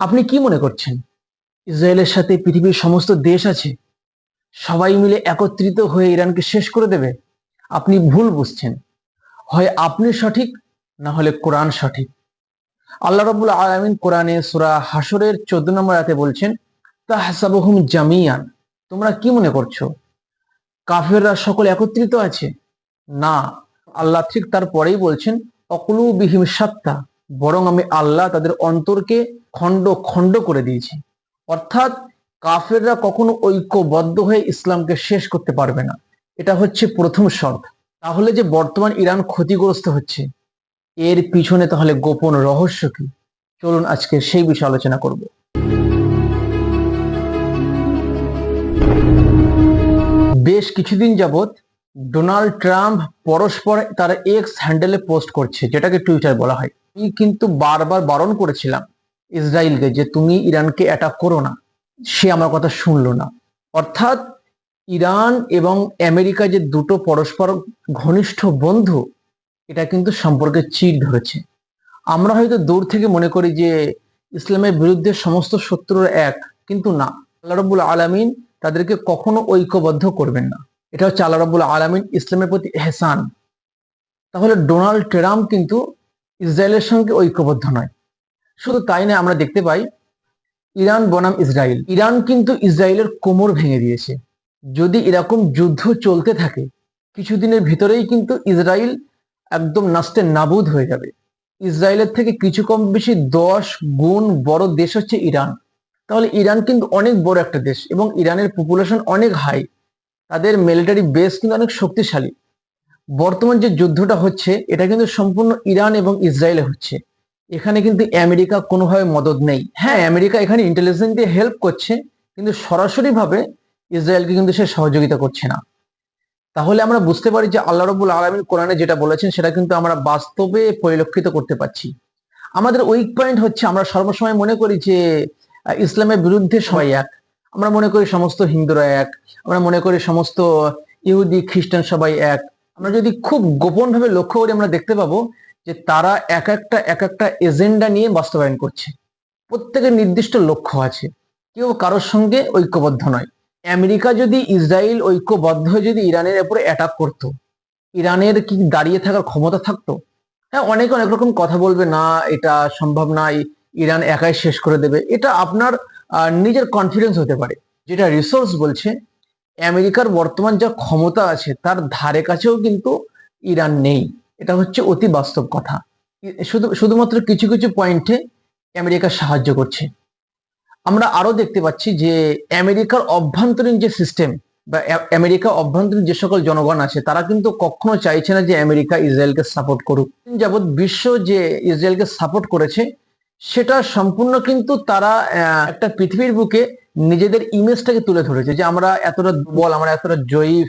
আপনি কি মনে করছেন? ইসরায়েলের সাথে পৃথিবীর সমস্ত দেশ আছে, সবাই মিলে একত্রিত হয়ে ইরানকে শেষ করে দেবে? আপনি ভুল বুঝছেন। হয় আপনি সঠিক, না হলে কোরআন সঠিক। আল্লাহ রবুল আলমিন কোরআনে সুরা হাসরের চোদ্দ নম্বর আয়াতে বলছেন তা তাহসাবহুম জামিয়ান। তোমরা কি মনে করছ? কাফেররা সকল একত্রিত আছে? না। আল্লাহ ঠিক তারপরেই বলছেন, অকলু বিহিম সাত্তা। বরং আমি আল্লাহ তাদের অন্তরকে খণ্ড খণ্ড করে দিয়েছি। অর্থাৎ কাফেররা কখনো ঐক্যবদ্ধ হয়ে ইসলামকে শেষ করতে পারবে না। এটা হচ্ছে প্রথম শর্ত। তাহলে যে বর্তমান ইরান ক্ষতিগ্রস্ত হচ্ছে, এর পিছনে তাহলে গোপন রহস্য কি? চলুন আজকে সেই বিষয়ে আলোচনা করব। বেশ কিছুদিন যাবত ডোনাল্ড ট্রাম্প পরস্পর তার এক্স হ্যান্ডেলে পোস্ট করছে, যেটাকে টুইটার বলা হয়। আমি কিন্তু বারবার বারণ করেছিলাম ইসরায়েলকে যে তুমি ইরানকে অ্যাটাক করো না। সে আমার কথা শুনলো না। অর্থাৎ ইরান এবং আমেরিকা যে দুটো পরস্পর ঘনিষ্ঠ বন্ধু, এটা কিন্তু সম্পর্কে চির ধরেছে। আমরা হয়তো দূর থেকে মনে করি যে ইসলামের বিরুদ্ধে সমস্ত শত্রুর এক, কিন্তু না। আল্লাহ রব্বুল আলমিন তাদেরকে কখনো ঐক্যবদ্ধ করবেন না। এটা হচ্ছে আল্লাহ রব্বুল আলমিন ইসলামের প্রতি এহসান। তাহলে ডোনাল্ড ট্রাম্প কিন্তু ইসরায়েলের সঙ্গে ঐক্যবদ্ধ নয়। শুধু তাই না আমরা দেখতে পাই ইরান বনাম ইসরায়েল। ইরান কিন্তু ইসরায়েলের কোমর ভেঙে দিয়েছে। যদি এরকম যুদ্ধ চলতে থাকে, কিছুদিনের ভিতরেই কিন্তু ইসরায়েল একদম নাস্তে নাবুদ হয়ে যাবে। ইসরায়েলের থেকে কিছু কম বেশি দশ গুণ বড় দেশ হচ্ছে ইরান। তাহলে ইরান কিন্তু অনেক বড় একটা দেশ এবং ইরানের পপুলেশন অনেক হাই তাদের মিলিটারি বেস কিন্তু অনেক শক্তিশালী। বর্তমান যে যুদ্ধটা হচ্ছে, এটা কিন্তু সম্পূর্ণ ইরান এবং ইসরায়েলে হচ্ছে। এখানে কিন্তু আমেরিকা কোনোভাবে মদত নেই। হ্যাঁ আমেরিকা এখানে ইন্টেলিজেন্স দিয়ে হেল্প করছে, কিন্তু সরাসরি ভাবে ইসরায়েলকে কিন্তু সে সহযোগিতা করছে না। তাহলে আমরা বুঝতে পারি যে আল্লাহ রবুল আলমিন কোরআনে যেটা বলেছেন, সেটা কিন্তু আমরা বাস্তবে পরিলক্ষিত করতে পারছি। আমাদের উইক পয়েন্ট হচ্ছে, আমরা সর্বসময় মনে করি যে ইসলামের বিরুদ্ধে সবাই এক। আমরা মনে করি সমস্ত হিন্দুরা এক। আমরা মনে করি সমস্ত ইহুদি, খ্রিস্টান সবাই এক। আমরা যদি খুব গোপন ভাবে লক্ষ্য করি, আমরা দেখতে পাবো যে তারা এক একটা এক একটা এজেন্ডা নিয়ে বাস্তবায়ন করছে। প্রত্যেকের নির্দিষ্ট লক্ষ্য আছে। কেউ কারোর সঙ্গে ঐক্যবদ্ধ নয়। আমেরিকা যদি ইসরায়েল ঐক্যবদ্ধ হয়ে যদি ইরানের উপরে অ্যাটাক করত, ইরানের কি দাঁড়িয়ে থাকার ক্ষমতা থাকতো? হ্যাঁ অনেকে, অনেক রকম কথা বলবে, না, এটা সম্ভব না ইরান একাই শেষ করে দেবে। এটা আপনার নিজের কনফিডেন্স হতে পারে। যেটা রিসোর্স বলছে আমেরিকার বর্তমান যা ক্ষমতা আছে, তার ধারে কাছেও কিন্তু ইরান নেই। এটা হচ্ছে অতি বাস্তব কথা। শুধু, শুধুমাত্র কিছু কিছু পয়েন্টে আমেরিকা সাহায্য করছে। আমরা আরও দেখতে পাচ্ছি যে, আমেরিকার অভ্যন্তরীণ যে সিস্টেম বা আমেরিকা অভ্যন্তরীণ যে সকল জনগণ আছে, তারা কিন্তু কখনো চাইছে না যে আমেরিকা ইসরায়েলকে সাপোর্ট করুক। যাবৎ বিশ্ব যে ইসরায়েলকে সাপোর্ট করেছে সেটা সম্পূর্ণ কিন্তু তারা একটা পৃথিবীর বুকে নিজেদের ইমেজটাকে তুলে ধরেছে যে আমরা এতটা দুর্বল, আমরা এতটা জয়ীফ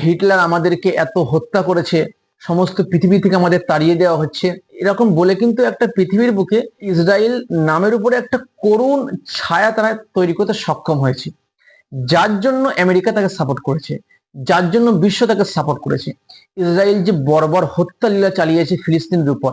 হিটলার আমাদেরকে এত হত্যা করেছে, সমস্ত পৃথিবী থেকে আমাদের তাড়িয়ে দেওয়া হচ্ছে। এরকম বলে কিন্তু একটা পৃথিবীর বুকে ইসরায়েল নামের উপরে একটা করুণ ছায়া তারা তৈরি করতে সক্ষম হয়েছে। যার জন্য আমেরিকা তাকে সাপোর্ট করেছে, যার জন্য বিশ্ব তাকে সাপোর্ট করেছে। ইসরায়েল যে বর্বর হত্যা লীলা চালিয়েছে ফিলিস্তিনের উপর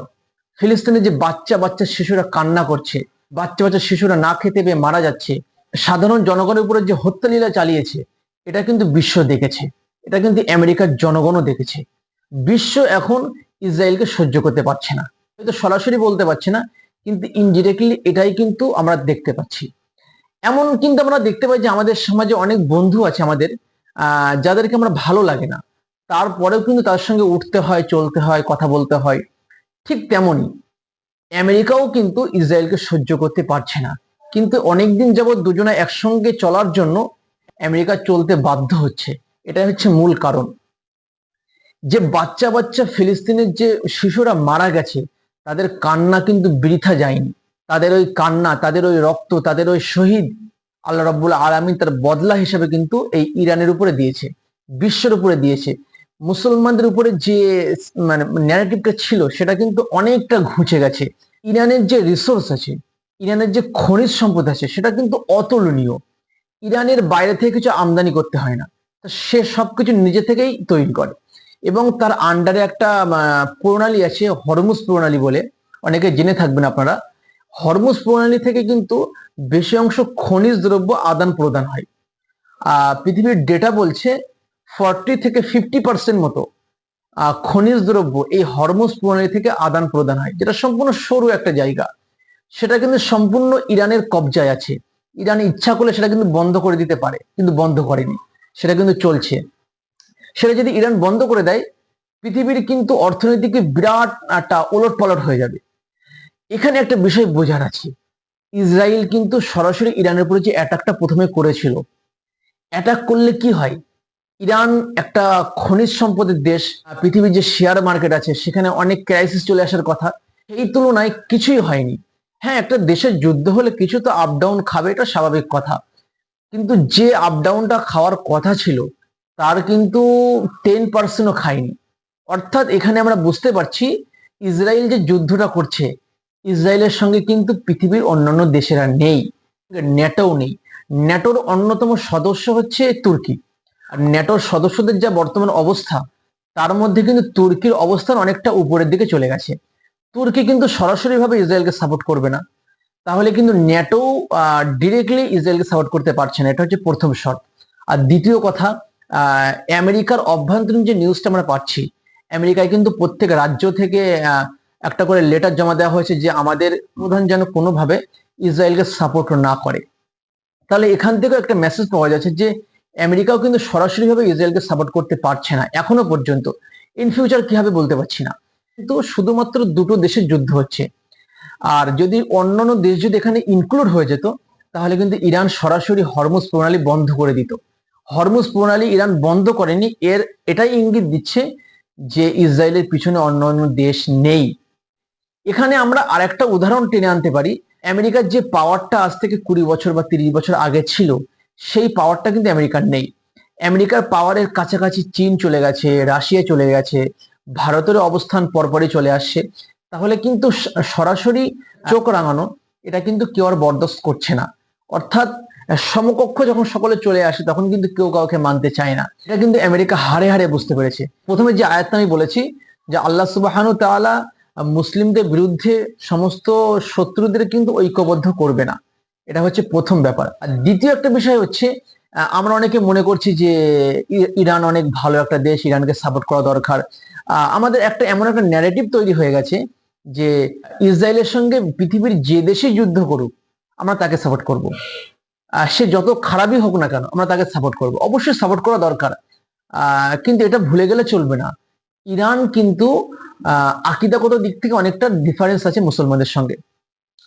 ফিলিস্তিনের যে বাচ্চা বাচ্চা শিশুরা কান্না করছে, বাচ্চা বাচ্চা শিশুরা না খেতে পেয়ে মারা যাচ্ছে, সাধারণ জনগণের উপরে যে হত্যা লীলা চালিয়েছে, এটা কিন্তু বিশ্ব দেখেছে, এটা কিন্তু আমেরিকার জনগণও দেখেছে। বিশ্ব এখন ইসরায়েলকে সহ্য করতে পারছে না। হয়তো সরাসরি বলতে পারছে না, কিন্তু ইনডিরেক্টলি এটাই কিন্তু আমরা দেখতে পাচ্ছি। এমন কিন্তু আমরা দেখতে পাই যে আমাদের সমাজে অনেক বন্ধু আছে আমাদের যাদেরকে আমরা ভালো লাগে না। তারপরেও কিন্তু তার সঙ্গে উঠতে হয়, চলতে হয়, কথা বলতে হয়। ঠিক তেমনই। আমেরিকাও কিন্তু ইসরায়েলকে সহ্য করতে পারছে না। কিন্তু অনেকদিন যাবৎ দুজনে একসঙ্গে চলার জন্য আমেরিকা চলতে বাধ্য হচ্ছে। এটা হচ্ছে মূল কারণ। যে বাচ্চা বাচ্চা ফিলিস্তিনের যে শিশুরা মারা গেছে, তাদের কান্না কিন্তু বৃথা যায়নি। তাদের ওই কান্না, তাদের ওই রক্ত, তাদের ওই শহীদ আল্লাহ রব্বুল আলামিন তার বদলা হিসেবে কিন্তু এই ইরানের উপরে দিয়েছে, বিশ্বের উপরে দিয়েছে। মুসলমানদের উপরে যে মানে ন্যারেটিভটা ছিল, সেটা কিন্তু অনেকটা ঘুচে গেছে। ইরানের যে রিসোর্স আছে, ইরানের যে খনিজ সম্পদ আছে, সেটা কিন্তু অতুলনীয়। ইরানের বাইরে থেকে কিছু আমদানি করতে হয় না। সে সবকিছু নিজে থেকেই তৈরি করে। এবং তার আন্ডারে একটা প্রণালী আছে, হরমুজ প্রণালী বলে। অনেকে জেনে থাকবেন আপনারা। হরমুজ প্রণালী থেকে কিন্তু বেশি অংশ খনিজ দ্রব্য আদান প্রদান হয় পৃথিবীর ডেটা বলছে ফর্টি থেকে ফিফটি পার্সেন্ট মতো খনিজ দ্রব্য এই হরমুজ প্রণালী থেকে আদান প্রদান হয়, যেটা সম্পূর্ণ সরু একটা জায়গা। সেটা কিন্তু সম্পূর্ণ ইরানের কবজায় আছে। ইরান ইচ্ছা করলে সেটা কিন্তু বন্ধ করে দিতে পারে, কিন্তু বন্ধ করেনি। সেটা কিন্তু চলছে। সেটা যদি ইরান বন্ধ করে দেয়, পৃথিবীর কিন্তু অর্থনীতিকে বিরাট একটা ওলট পালট হয়ে যাবে। এখানে একটা বিষয় বোঝার আছে। ইসরায়েল কিন্তু সরাসরি ইরানের উপরে যে অ্যাটাকটা প্রথমে করেছিল অ্যাটাক করলে কি হয়? ইরান একটা খনিজ সম্পদের দেশ পৃথিবীর যে শেয়ার মার্কেট আছে, সেখানে অনেক ক্রাইসিস চলে আসার কথা। এই তুলনায় কিছুই হয়নি। হ্যাঁ একটা দেশের যুদ্ধ হলে কিছু তো আপ ডাউন খাবে, এটা স্বাভাবিক কথা। কিন্তু যে আপ ডাউনটা খাওয়ার কথা ছিল, তার কিন্তু টেন পার্সেন্টও খায়নি। অর্থাৎ এখানে আমরা বুঝতে পারছি, ইসরায়েল যে যুদ্ধটা করছে, ইসরায়েলের সঙ্গে কিন্তু পৃথিবীর অন্যান্য দেশেরা নেই ন্যাটোও নেই। ন্যাটোর অন্যতম সদস্য হচ্ছে তুর্কি। আর ন্যাটোর সদস্যদের যা বর্তমান অবস্থা, তার মধ্যে কিন্তু তুর্কির অবস্থান অনেকটা উপরের দিকে চলে গেছে। তুর্কি কিন্তু সরাসরি ভাবে ইসরায়েলকে সাপোর্ট করবে না। তাহলে কিন্তু ন্যাটো ডিরেক্টলি ইসরায়েলকে সাপোর্ট করতে পারছে না। এটা হচ্ছে প্রথম শর্ট আর দ্বিতীয় কথা আমেরিকার অভ্যন্তরীণ যে নিউজটা আমরা পাচ্ছি, আমেরিকায় কিন্তু প্রত্যেক রাজ্য থেকে একটা করে লেটার জমা দেওয়া হয়েছে যে আমাদের প্রধান যেন কোনোভাবে ইসরায়েলকে সাপোর্ট না করে। তাহলে এখান থেকেও একটা মেসেজ পাওয়া যাচ্ছে যে আমেরিকাও কিন্তু সরাসরি ভাবে ইসরায়েলকে সাপোর্ট করতে পারছে না, এখনও পর্যন্ত। ইন ফিউচার কি হবে বলতে পারছি না। কিন্তু শুধুমাত্র দুটো দেশের যুদ্ধ হচ্ছে। আর যদি অন্যান্য দেশ যদি এখানে ইনক্লুড হয়ে যেত, তাহলে কিন্তু ইরান সরাসরি হরমুজ প্রণালী বন্ধ করে দিত। হরমুজ প্রণালী ইরান বন্ধ করেনি, এর এটাই ইঙ্গিত দিচ্ছে যে ইসরায়েলের পিছনে অন্য অন্য দেশ নেই। এখানে আমরা আরেকটা উদাহরণ টেনে আনতে পারি। আমেরিকার যে পাওয়ারটা আজ থেকে কুড়ি বছর বা তিরিশ বছর আগে ছিল সেই পাওয়ারটা কিন্তু আমেরিকার নেই। আমেরিকার পাওয়ারের কাছাকাছি চীন চলে গেছে রাশিয়া চলে গেছে ভারতের অবস্থান পরপরই চলে আসছে। তাহলে কিন্তু সরাসরি চোখ রাঙানো, এটা কিন্তু কেউ আর বরদাস্ত করছে না। অর্থাৎ, সমকক্ষ যখন সকলে চলে আসে, তখন কিন্তু কেউ কাউকে মানতে চায় না। এটা কিন্তু আমেরিকা হারে হারে বুঝতে পেরেছে। প্রথমে যে আয়াতটা আমি বলেছি যে আল্লাহ সুবাহানু তাআলা মুসলিমদের বিরুদ্ধে সমস্ত শত্রুদের কিন্তু ঐক্যবদ্ধ করবে না। এটা হচ্ছে প্রথম ব্যাপার। আর দ্বিতীয় একটা বিষয় হচ্ছে আমরা অনেকে মনে করছি যে ইরান অনেক ভালো একটা দেশ, ইরানকে সাপোর্ট করা দরকার। আমাদের একটা এমন একটা ন্যারেটিভ তৈরি হয়ে গেছে যে, ইসরায়েলের সঙ্গে পৃথিবীর যে দেশই যুদ্ধ করুক, আমরা তাকে সাপোর্ট করব। সে যত খারাপই হোক না কেন, আমরা তাকে সাপোর্ট করব। অবশ্যই সাপোর্ট করা দরকার। কিন্তু এটা ভুলে গেলে চলবে না। ইরান কিন্তু আকিদাগত দিক থেকে অনেকটা ডিফারেন্স আছে মুসলমানদের সঙ্গে।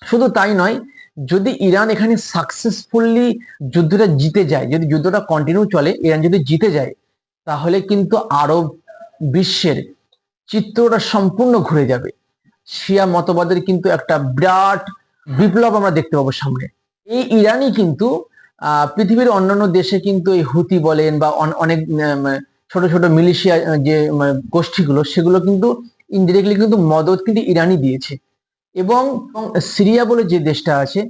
শুধু তাই নয় যদি ইরান এখানে সাকসেসফুলি যুদ্ধটা জিতে যায়, যদি যুদ্ধটা কন্টিনিউ চলে, ইরান যদি জিতে যায়, তাহলে কিন্তু আরব বিশ্বের চিত্রটা সম্পূর্ণ ঘুরে যাবে। শিয়া মতবাদের কিন্তু একটা বিরাট বিপ্লব আমরা দেখতে পাবো সামনে। এই ইরানই কিন্তু পৃথিবীর অন্যান্য দেশে কিন্তু এই হুতি বলেন বা অন- অনেক ছোট ছোট মিলিশিয়া, যে গোষ্ঠীগুলো, সেগুলো কিন্তু ইনডিরেক্টলি কিন্তু মদত কিন্তু ইরানই দিয়েছে। এবং সিরিয়া বলে যে দেশটা আছে,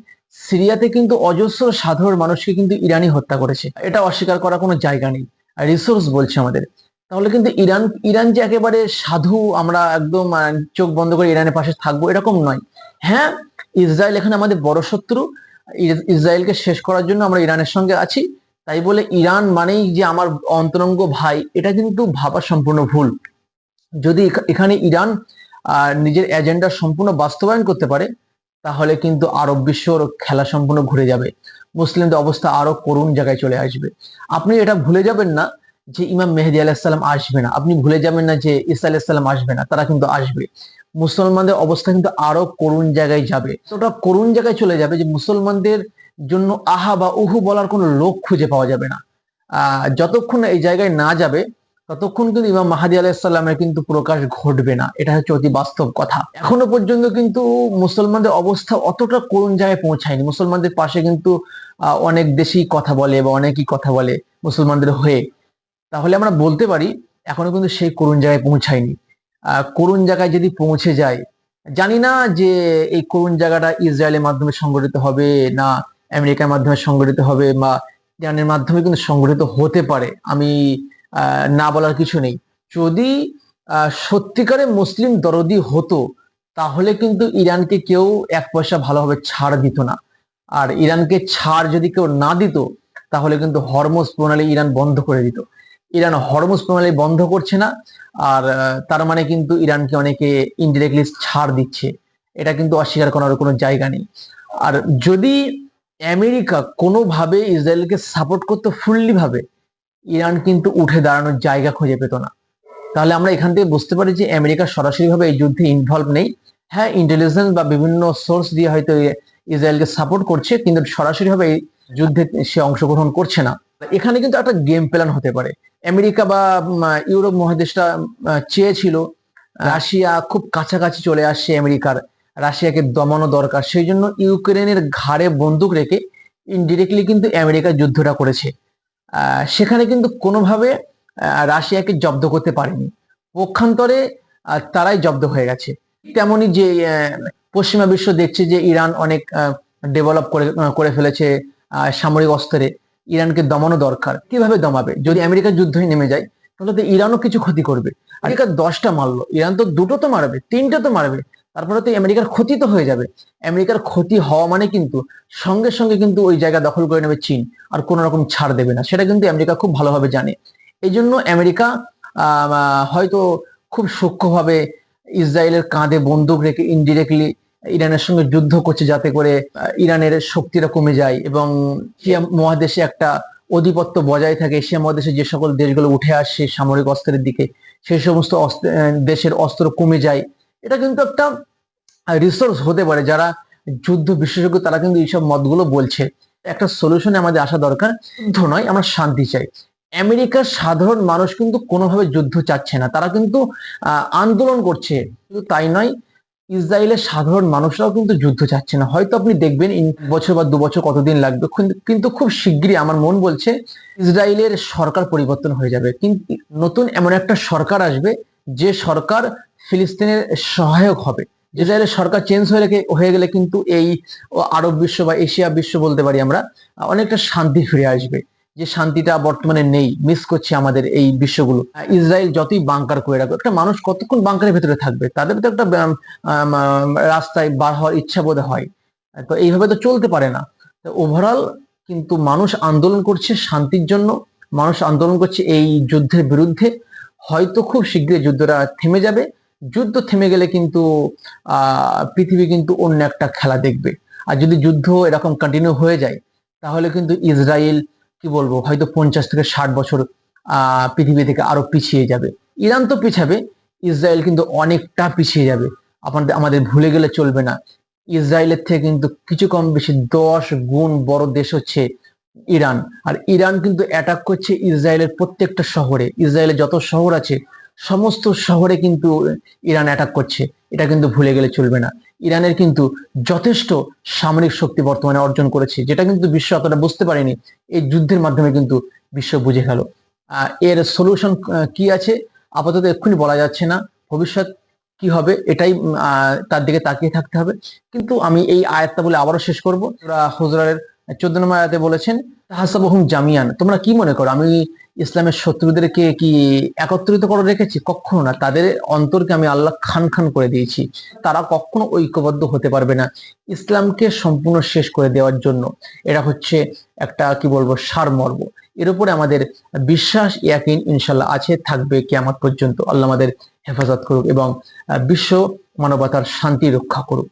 সিরিয়াতে কিন্তু অজস্র সাধারণ মানুষকে কিন্তু ইরানি হত্যা করেছে। এটা অস্বীকার করা কোনো জায়গা নেই। রিসোর্স বলছে আমাদের। তাহলে কিন্তু ইরান ইরান যে একেবারে সাধু, আমরা একদম চোখ বন্ধ করে ইরানের পাশে থাকব, এরকম নয়। হ্যাঁ ইসরায়েল এখানে আমাদের বড় শত্রু। ইসরায়েলকে শেষ করার জন্য আমরা ইরানের সঙ্গে আছি। তাই বলে ইরান মানেই যে আমার অন্তরঙ্গ ভাই, এটা কিন্তু ভাবা সম্পূর্ণ ভুল। যদি এখানে ইরান আহ, নিজের এজেন্ডা সম্পূর্ণ বাস্তবায়ন করতে পারে তাহলে কিন্তু আরব বিশ্বর খেলা সম্পূর্ণ ঘুরে যাবে। মুসলিমদের অবস্থা আরও করুণ জায়গায় চলে আসবে। আপনি এটা ভুলে যাবেন না যে ইমাম মেহেদি আলাহিসাল্লাম আসবে না। আপনি ভুলে যাবেন না যে ইসা আলাহিসাল্লাম আসবে না তারা কিন্তু আসবে। মুসলমানদের অবস্থা কিন্তু আরও করুণ জায়গায় যাবে। ওটা করুণ জায়গায় চলে যাবে যে মুসলমানদের জন্য আহা বা উহু বলার কোনো লোক খুঁজে পাওয়া যাবে না। যতক্ষণ এই জায়গায় না যাবে ততক্ষণ কিন্তু ইমাম মাহাদি আলাহিসাল্লামের কিন্তু প্রকাশ ঘটবে না। এটা হচ্ছে অতি বাস্তব কথা। এখনও পর্যন্ত কিন্তু মুসলমানদের অবস্থা অতটা করুণ জায়গায় পৌঁছায়নি। মুসলমানদের পাশে কিন্তু অনেক দেশই কথা বলে বা অনেকই কথা বলে মুসলমানদের হয়ে। তাহলে আমরা বলতে পারি, এখনও কিন্তু সেই করুণ জায়গায় পৌঁছায়নি। করুণ জায়গায় যদি পৌঁছে যায়, জানি না যে এই করুণ জায়গাটা ইসরায়েলের মাধ্যমে সংগঠিত হবে না আমেরিকার মাধ্যমে সংগঠিত হবে বা ইরানের মাধ্যমে কিন্তু সংগঠিত হতে পারে। আমি না বলার কিছু নেই। যদি সত্যিকারে মুসলিম দরদি হতো, তাহলে কিন্তু ইরানকে কেউ এক পয়সা ভালোভাবে ছাড় দিত না। আর ইরানকে ছাড় যদি কেউ না দিত, তাহলে কিন্তু হরমোজ প্রণালী ইরান বন্ধ করে দিত। ইরান হরমোজ প্রণালী বন্ধ করছে না, আর তার মানে কিন্তু ইরানকে অনেকে ইনডিরেক্টলি ছাড় দিচ্ছে। এটা কিন্তু অস্বীকার করার কোনো জায়গা নেই। আর যদি আমেরিকা কোনোভাবে ইসরায়েলকে সাপোর্ট করতো ফুললি ভাবে ইরান কিন্তু উঠে দাঁড়ানোর জায়গা খুঁজে পেত না। তাহলে আমরা এখান থেকে বুঝতে পারি যে আমেরিকা সরাসরি ভাবে এই যুদ্ধে ইনভলভ নেই। হ্যাঁ ইন্টেলিজেন্স বা বিভিন্ন সোর্স দিয়ে হয়তো ইসরায়েলকে সাপোর্ট করছে কিন্তু সরাসরি ভাবে এই যুদ্ধে সে অংশগ্রহণ করছে না। এখানে কিন্তু একটা গেম প্ল্যান হতে পারে। আমেরিকা বা ইউরোপ মহাদেশটা চেয়েছিল রাশিয়া খুব কাছাকাছি চলে আসছে আমেরিকার। রাশিয়াকে দমানো দরকার। সেই জন্য ইউক্রেনের ঘাড়ে বন্দুক রেখে ইনডিরেক্টলি কিন্তু আমেরিকা যুদ্ধটা করেছে। সেখানে কিন্তু কোনোভাবে রাশিয়াকে জব্দ করতে পারেনি। পক্ষান্তরে তারাই জব্দ হয়ে গেছে। তেমনি যে পশ্চিমা বিশ্ব দেখছে যে ইরান অনেক ডেভেলপ করে করে ফেলেছে সামরিক অস্ত্রে, ইরানকে দমানো দরকার। কীভাবে দমাবে? যদি আমেরিকার যুদ্ধই নেমে যায়, তাহলে তো ইরানও কিছু ক্ষতি করবে। আমেরিকা দশটা মারলো। ইরান তো দুটো তো মারবে, তিনটে তো মারবে। তারপরে তো আমেরিকার ক্ষতি তো হয়ে যাবে। আমেরিকার ক্ষতি হওয়া মানে কিন্তু সঙ্গে সঙ্গে কিন্তু ওই জায়গা দখল করে নেবে চীন, আর কোনো রকম ছাড় দেবে না। সেটা কিন্তু আমেরিকা খুব ভালোভাবে জানে। এই জন্য আমেরিকা হয়তো খুব সূক্ষ্মভাবে ইসরায়েলের কাঁধে বন্দুক রেখে ইনডিরেক্টলি ইরানের সঙ্গে যুদ্ধ করছে যাতে করে ইরানের শক্তিটা কমে যায় এবং এশিয়া মহাদেশে একটা আধিপত্য বজায় থাকে। এশিয়া মহাদেশে যে সকল দেশগুলো উঠে আসছে সামরিক অস্ত্রের দিকে, সেই সমস্ত দেশের অস্ত্র কমে যায়। এটা কিন্তু একটা রিসোর্স হতে পারে যারা যুদ্ধ বিশেষজ্ঞ, তারা কিন্তু এইসব মতগুলো বলছে। একটা সলিউশনে আমাদের আসা দরকার, যুদ্ধ নয়, আমরা শান্তি চাই। আমেরিকার সাধারণ মানুষ কিন্তু কোনোভাবে যুদ্ধ চাচ্ছে না। তারা কিন্তু আন্দোলন করছে শুধু তাই নয়, ইসরায়েলের সাধারণ মানুষরাও কিন্তু যুদ্ধ চাচ্ছে না। হয়তো আপনি দেখবেন বছর বা দু বছর কতদিন লাগবে, কিন্তু- কিন্তু খুব শিগগিরই আমার মন বলছে, ইসরায়েলের সরকার পরিবর্তন হয়ে যাবে। কিন্তু নতুন এমন একটা সরকার আসবে যে সরকার ফিলিস্তিনের সহায়ক হবে। ইসরায়েলের সরকার চেঞ্জ হয়ে হয়ে গেলে কিন্তু এই আরব বিশ্ব বা এশিয়া বিশ্ব বলতে পারি আমরা, অনেকটা শান্তি ফিরে আসবে। যে শান্তিটা বর্তমানে নেই মিস করছে আমাদের এই বিশ্বগুলো। ইসরায়েল যতই বাংকার করে রাখবে একটা মানুষ কতক্ষণ বাংকারের ভেতরে থাকবে? তাদের তো একটা রাস্তায় বার হওয়ার ইচ্ছা বোধ হয়। তো এইভাবে তো চলতে পারে না। ওভারঅল কিন্তু মানুষ আন্দোলন করছে শান্তির জন্য, মানুষ আন্দোলন করছে এই যুদ্ধের বিরুদ্ধে। হয়তো খুব শীঘ্রই যুদ্ধটা থেমে যাবে। যুদ্ধ থেমে গেলে কিন্তু পৃথিবী কিন্তু অন্য একটা খেলা দেখবে। আর যদি যুদ্ধ এরকম কন্টিনিউ হয়ে যায়, তাহলে কিন্তু ইসরায়েল, কি বলব, হয়তো পঞ্চাশ থেকে ষাট বছর পৃথিবী থেকে আরও পিছিয়ে যাবে। ইরান তো পিছাবে, ইসরায়েল কিন্তু অনেকটা পিছিয়ে যাবে। আপনাদের আমাদের ভুলে গেলে চলবে না। ইসরায়েলের থেকে কিন্তু কিছু কম বেশি দশ গুণ বড় দেশ হচ্ছে ইরান। আর ইরান কিন্তু অ্যাটাক করছে ইসরায়েলের প্রত্যেকটা শহরে। ইসরায়েলের যত শহর আছে, সমস্ত শহরে কিন্তু ইরান অ্যাটাক করছে। এটা কিন্তু ভুলে গেলে চলবে না। ইরানের কিন্তু যথেষ্ট সামরিক শক্তি বর্তমানে অর্জন করেছে, যেটা কিন্তু বিশ্ব অতটা বুঝতে পারেনি। এই যুদ্ধের মাধ্যমে কিন্তু বিশ্ব বুঝে গেল। এর সলিউশন কি আছে? আপাতত এক্ষুনি বলা যাচ্ছে না। ভবিষ্যৎ কি হবে, এটাই তার দিকে তাকিয়ে থাকতে হবে। কিন্তু আমি এই আয়াতটা বলে আবারও শেষ করব। হুজরারের চোদ্দ নম্বর আয়াতে বলেছেন, তাহাসাবহুম জামিয়ান। তোমরা কি মনে করো? আমি ইসলামের শত্রুদেরকে কি একত্রিত করে রেখেছি? কখনো না। তাদের অন্তরকে আমি আল্লাহ খান খান করে দিয়েছি। তারা কখনো ঐক্যবদ্ধ হতে পারবে না। ইসলামকে সম্পূর্ণ শেষ করে দেওয়ার জন্য। এটা হচ্ছে একটা, কি বলব, সারমর্ম। এর উপরে আমাদের বিশ্বাস, ইয়াকিন ইনশাল্লাহ আছে, থাকবে কিয়ামত পর্যন্ত। আল্লাহ আমাদের হেফাজত করুক এবং বিশ্ব মানবতার শান্তি রক্ষা করুক।